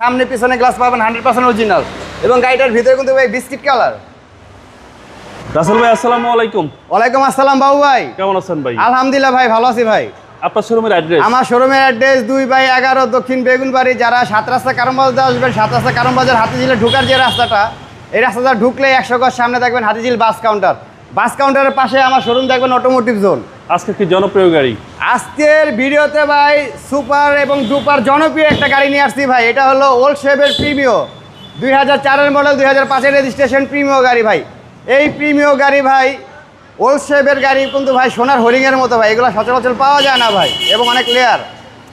সামনে পিছনে গ্লাস পাবেন হান্ড্রেড পার্সেন্ট অরিজিনাল এবং গাড়িটার ভিতরে কিন্তু ভাই বিস্কিট কালার। রাসেল ভাই আসসালামু আলাইকুম। ওয়ালাইকুম আসসালাম বাবু ভাই। কেমন আছেন ভাই? আলহামদুলিল্লাহ ভাই ভালো আছি ভাই। আপনার শোরুমের অ্যাড্রেস আমার শোরুমের অ্যাড্রেস দুই বাই এগারো দক্ষিণ বেগুনবাড়ি যারা সাত রাস্তা কারমবাজার আসবেন সাত রাস্তা কারমবাজার হাতিঝিলে ঢুকার যে রাস্তাটা এই রাস্তাটা ঢুকলে একশো গজ সামনে দেখবেন হাতিঝিল বাস কাউন্টার বাস কাউন্টারের পাশে আমার শোরুম দেখবেন অটোমোটিভ জোন আজকে কি জনপ্রিয় গাড়ি? আজকের ভিডিওতে ভাই সুপার এবং ডুপার জনপ্রিয় একটা গাড়ি নিয়ে আসছি ভাই এটা হলো ওল্ড শেভের প্রিমিও দুই হাজার চারের মডেল দুই হাজার পাঁচের রেজিস্ট্রেশন প্রিমিও গাড়ি ভাই। এই প্রিমিও গাড়ি ভাই ওল্ড শেভের গাড়ি কিন্তু ভাই সোনার হরিংয়ের মতো ভাই এগুলো সচরাচর পাওয়া যায় না ভাই এবং অনেক লেয়ার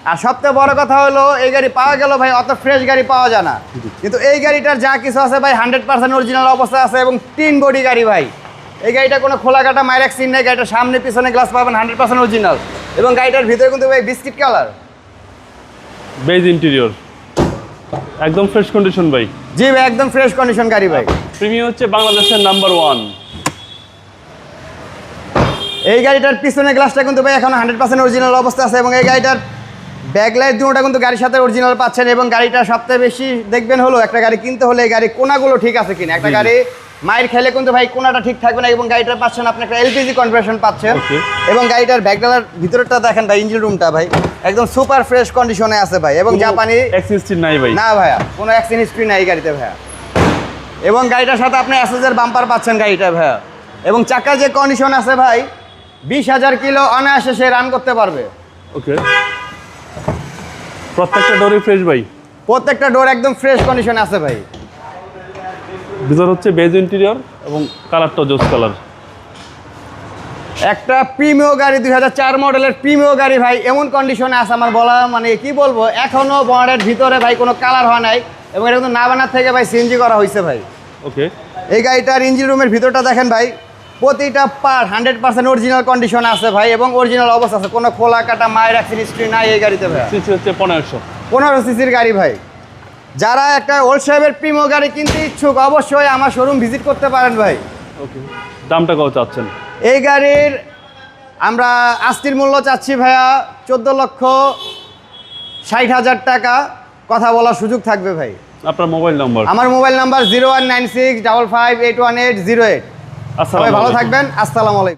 আর সবথেকে বড় কথা হলো এই গাড়ি পাওয়া গেল ভাই অত ফ্রেশ গাড়ি পাওয়া যায় না। কিন্তু এই গাড়িটার যা কিছু আছে ভাই হান্ড্রেড পার্সেন্ট অরিজিনাল অবস্থা আছে এবং তিন বডি গাড়ি ভাই। এই গাড়িটা কোনো খোলা কাটা মাইরাক সিন নেই গাড়িটার সামনে পিছনে গ্লাস পাবেন হান্ড্রেড পার্সেন্ট অরিজিনাল এবং গাড়িটার ভিতরে কিন্তু ভাই বিস্কিট কালার বেজ ইন্টেরিয়র একদম ফ্রেশ কন্ডিশন ভাই। জি ভাই একদম ফ্রেশ কন্ডিশন গাড়ি ভাই। প্রিমিয়াম হচ্ছে বাংলাদেশের নাম্বার ওয়ান এই গাড়িটার পিছনে গ্লাসটা কিন্তু ভাই এখন হান্ড্রেড পার্সেন্ট অরিজিনাল অবস্থা আছে এবং এই গাড়িটার ব্যাকলাইট দুটোটা কিন্তু গাড়ির সাথে অরিজিনাল পাচ্ছেন এবং গাড়িটা সবথেকে বেশি দেখবেন হলো একটা গাড়ি কিনতে হলে এই গাড়ি কোনাগুলো ঠিক আছে কিনা। একটা। গাড়ি মায়ের খেলে কিন্তু ভাই কোনাটা ঠিক থাকবে না এবং গাড়িটা পাচ্ছেন আপনি একটা এলপিজি কনভার্সন পাচ্ছেন। এবং গাড়িটার ব্যাকডালার ভিতরটা দেখেন ভাই ইঞ্জিন রুমটা ভাই। একদম সুপার ফ্রেশ কন্ডিশনে আছে ভাই। এবং জাপানি নাই ভাই। না ভাইয়া কোনো অ্যাক্সিডেন্ট হিস্ট্রি নাই গাড়িতে ভাইয়া। এবং গাড়িটার সাথে আপনি এসএসের বাম্পার পাচ্ছেন গাড়িটা ভাইয়া। এবং চাকার যে কন্ডিশন আছে ভাই বিশ হাজার কিলো অনায়াসে সে রান করতে পারবে। ওকে প্রত্যেকটা ডোরই ফ্রেশ ভাই। প্রত্যেকটা ডোর একদম ফ্রেশ কন্ডিশনে আছে ভাই। ভিতর হচ্ছে বেজ ইন্টেরিয়র এবং কালারটা জোস কালার একটা প্রিমিও গাড়ি দুই হাজার চার মডেলের প্রিমিও গাড়ি ভাই এমন কন্ডিশনে আছে আমার বলা মানে কি বলব এখনও বনের ভিতরে ভাই কোনো কালার হয় নাই এবং এটা কিন্তু নাবানার থেকে ভাই সিএনজি করা হয়েছে ভাই। ওকে এই গাড়িটার ইঞ্জিন রুমের ভিতরটা দেখেন ভাই প্রতিটা per hundred percent original condition আছে ভাই এবং অরিজিনাল অবস্থা আছে। কোনো খোলা কাটা মায়ের অ্যাক্সিডেন্ট হিস্ট্রি নাই এই গাড়িতে ভাই। সিসি হচ্ছে পনেরোশো। পনেরো সিসির গাড়ি ভাই। যারা একটা ওল্ড সাহেবের প্রিমো গাড়ি কিনতে ইচ্ছুক অবশ্যই আমার শোরুম ভিজিট করতে পারেন ভাই। ওকে দামটা কত চাচ্ছেন? এই গাড়ির আমরা আস্তির মূল্য চাচ্ছি ভাইয়া চোদ্দ লক্ষ ষাট হাজার টাকা। কথা বলার সুযোগ থাকবে ভাই। আপনার মোবাইল নাম্বার আমার mobile number zero one nine six double five eight one eight zero eight ভালো থাকবেন। আসসালামু আলাইকুম।